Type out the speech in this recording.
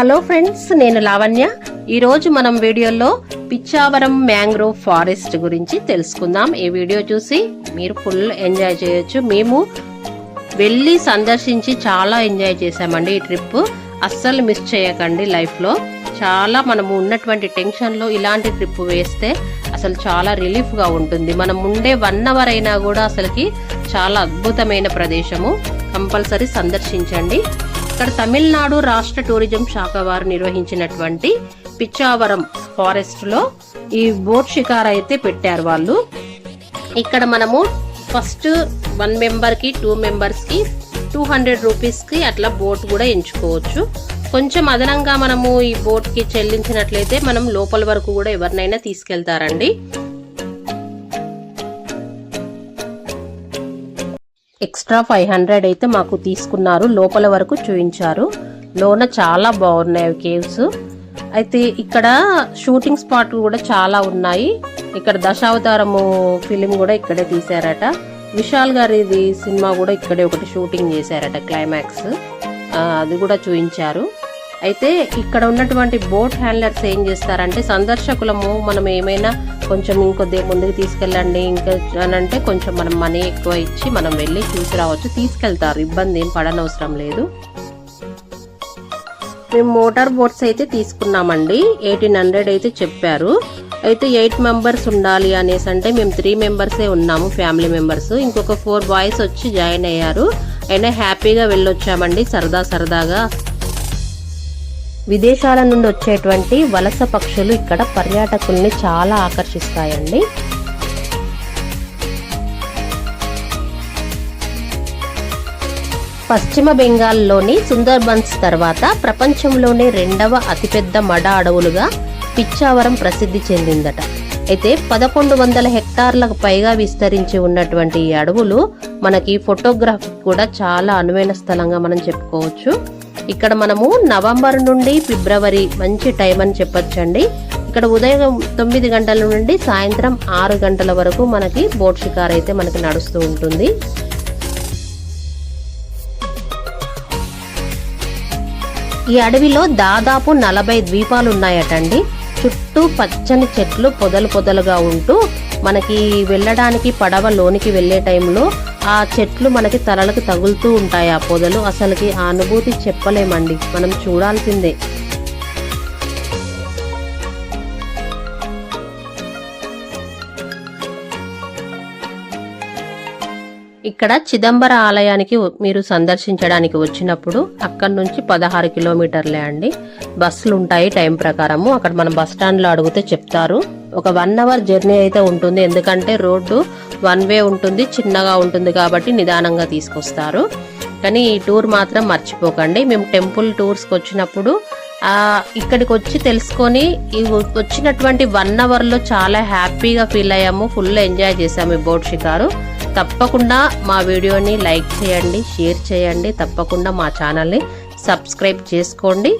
Hello friends నేను లావణ్య. ఈరోజు మనం వీడియోలో పిచ్చావరం మ్యాంగ్రోవ్ ఫారెస్ట్ గురించి తెలుసుకుందాం. ఈ వీడియో చూసి మీరు ఫుల్ ఎంజాయ్ చేయొచ్చు. మేము వెళ్ళి సందర్శించి చాలా ఎంజాయ్ చేసామండి ఈ ట్రిప్. అస్సలు మిస్ చేయకండి లైఫ్లో. చాలా మనము ఉన్నటువంటి టెన్షన్లో ఇలాంటి ట్రిప్ వేస్తే అసలు చాలా రిలీఫ్గా ఉంటుంది. మనం ఉండే వన్ అవర్ అయినా కూడా అసలుకి చాలా అద్భుతమైన ప్రదేశము. కంపల్సరీ సందర్శించండి. ఇక్కడ తమిళనాడు రాష్ట్ర టూరిజం శాఖ వారు నిర్వహించినటువంటి పిచ్చావరం ఫారెస్ట్లో ఈ బోట్ షికార్ అయితే పెట్టారు వాళ్ళు. ఇక్కడ మనము ఫస్ట్ వన్ మెంబర్కి టూ మెంబర్స్కి టూ హండ్రెడ్ రూపీస్కి అట్లా బోట్ కూడా ఎంచుకోవచ్చు. కొంచెం అదనంగా మనము ఈ బోట్కి చెల్లించినట్లయితే మనం లోపల వరకు కూడా ఎవరినైనా తీసుకెళ్తారండి. ఎక్స్ట్రా ఫైవ్ హండ్రెడ్ అయితే మాకు తీసుకున్నారు. లోపల వరకు చూపించారు లోన చాలా బాగున్నాయి కేవ్స్. అయితే ఇక్కడ షూటింగ్ స్పాట్ కూడా చాలా ఉన్నాయి. ఇక్కడ దశావతారము ఫిలిం కూడా ఇక్కడే తీశారట. విశాల్ గారిది సినిమా కూడా ఇక్కడే ఒకటి షూటింగ్ చేశారట క్లైమాక్స్ అది కూడా చూపించారు అయితే ఇక్కడ ఉన్నటువంటి బోట్ హ్యాండ్లర్స్ ఏం చేస్తారంటే సందర్శకులము మనం ఏమైనా కొంచెం ఇంకొద్ది ముందుకు తీసుకెళ్ళండి. ఇంకా అని అంటే కొంచెం మనం మనీ ఎక్కువ ఇచ్చి మనం వెళ్ళి చూసి రావచ్చు తీసుకెళ్తారు. ఇబ్బంది ఏం పడనవసరం లేదు. మేము మోటార్ బోట్స్ అయితే తీసుకున్నామండి. ఎయిటీన్ హండ్రెడ్ అయితే చెప్పారు. అయితే ఎయిట్ మెంబర్స్ ఉండాలి అనేసి అంటే మేము త్రీ మెంబర్సే ఉన్నాము ఫ్యామిలీ మెంబర్స్. ఇంకొక ఫోర్ బాయ్స్ వచ్చి జాయిన్ అయ్యారు. అయినా హ్యాపీగా వెళ్ళొచ్చామండి. సరదా సరదాగా విదేశాల నుండి వచ్చేటువంటి వలస పక్షులు ఇక్కడ పర్యాటకుల్ని చాలా ఆకర్షిస్తాయండి. పశ్చిమ బెంగాల్లోని సుందర్బన్స్ తర్వాత ప్రపంచంలోనే రెండవ అతిపెద్ద మడ అడవులుగా పిచ్చావరం ప్రసిద్ధి చెందిందట. అయితే పదకొండు వందల హెక్టార్లకు పైగా విస్తరించి ఉన్నటువంటి ఈ అడవులు మనకి ఫోటోగ్రఫీ కూడా చాలా అనువైన స్థలంగా మనం చెప్పుకోవచ్చు. ఇక్కడ మనము నవంబర్ నుండి ఫిబ్రవరి మంచి టైం అని చెప్పొచ్చండి. ఇక్కడ ఉదయం తొమ్మిది గంటల నుండి సాయంత్రం ఆరు గంటల వరకు మనకి బోట్ షికార్ అయితే మనకి నడుస్తూ ఉంటుంది. ఈ అడవిలో దాదాపు నలభై ద్వీపాలు ఉన్నాయటండి చుట్టూ పచ్చని చెట్లు పొదలు పొదలుగా ఉంటూ మనకి వెళ్ళడానికి పడవ లోనికి వెళ్ళే టైంలో ఆ చెట్లు మనకి తలలకు తగులుతూ ఉంటాయి. ఆ పొదలు అసలుకి ఆ అనుభూతి చెప్పలేమండి. మనం చూడాల్సిందే. ఇక్కడ చిదంబర ఆలయానికి మీరు సందర్శించడానికి వచ్చినప్పుడు అక్కడ నుంచి పదహారు కిలోమీటర్లే అండి. బస్సులు ఉంటాయి టైం ప్రకారము. అక్కడ మనం బస్ స్టాండ్లో అడిగితే చెప్తారు. ఒక వన్ అవర్ జర్నీ అయితే ఉంటుంది. ఎందుకంటే రోడ్డు వన్ వే ఉంటుంది చిన్నగా ఉంటుంది కాబట్టి నిదానంగా తీసుకొస్తారు. కానీ ఈ టూర్ మాత్రం మర్చిపోకండి. మేము టెంపుల్ టూర్స్కి వచ్చినప్పుడు ఇక్కడికి వచ్చి తెలుసుకొని వచ్చినటువంటి వన్ అవర్లో చాలా హ్యాపీగా ఫీల్ అయ్యాము. ఫుల్ ఎంజాయ్ చేసాము ఈ బోట్ షికారు. తప్పకుండా మా వీడియోని లైక్ చేయండి షేర్ చేయండి. తప్పకుండా మా ఛానల్ని సబ్స్క్రైబ్ చేసుకోండి.